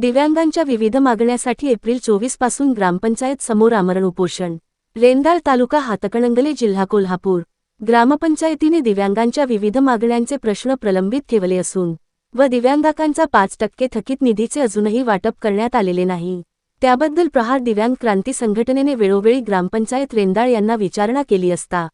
दिव्यांगांच्या विविध मागण्यासाठी एप्रिल चोवीसपासून ग्रामपंचायत समोर आमरण उपोषण. रेंदाळ तालुका हातकणंगले जिल्हा कोल्हापूर. ग्रामपंचायतीने दिव्यांगांच्या विविध मागण्यांचे प्रश्न प्रलंबित ठेवले असून व दिव्यांगांचा पाच टक्के थकीत निधीचे अजूनही वाटप करण्यात आलेले नाही. त्याबद्दल प्रहार दिव्यांग क्रांती संघटनेने वेळोवेळी ग्रामपंचायत रेंदाळ यांना विचारणा केली असता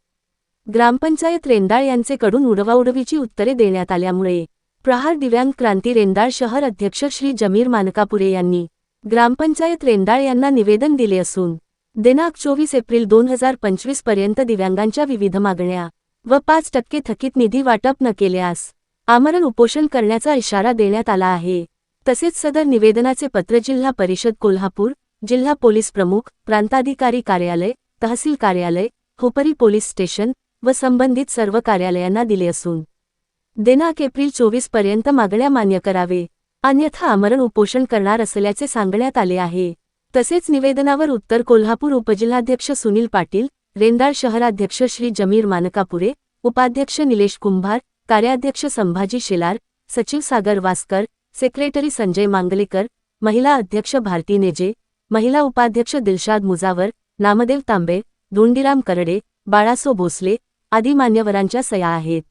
ग्रामपंचायत रेंदाळ यांचेकडून उडवाउडवीची उत्तरे देण्यात आल्यामुळे प्रहार दिव्यांग क्रांती रेंदाळ शहर अध्यक्ष श्री जमीर मानकापुरे यांनी ग्रामपंचायत रेंदाळ यांना निवेदन दिले असून दिनांक चोवीस एप्रिल दोन हजार पंचवीसपर्यंत दिव्यांगांच्या विविध मागण्या व पाच टक्के थकीत निधी वाटप न केल्यास आमरण उपोषण करण्याचा इशारा देण्यात आला आहे. तसेच सदर निवेदनाचे पत्र जिल्हा परिषद कोल्हापूर जिल्हा पोलीस प्रमुख प्रांताधिकारी कार्यालय तहसील कार्यालय खोपरी पोलीस स्टेशन व संबंधित सर्व कार्यालयांना दिले असून दिनांक एप्रिल चोवीसपर्यंत मागण्या मान्य करावे. अन्यथा आमरण उपोषण करणार असल्याचे सांगण्यात आले आहे. तसेच निवेदनावर उत्तर कोल्हापूर उपजिल्हाध्यक्ष सुनील पाटील रेंदाळ शहराध्यक्ष श्री जमीर मानकापुरे उपाध्यक्ष निलेश कुंभार कार्याध्यक्ष संभाजी शेलार सचिव सागर वास्कर सेक्रेटरी संजय मांगलेकर महिला अध्यक्ष भारती नेजे महिला उपाध्यक्ष दिलशाद मुजावर नामदेव तांबे धोंडीराम करडे बाळासो भोसले आदी मान्यवरांच्या सया आहेत.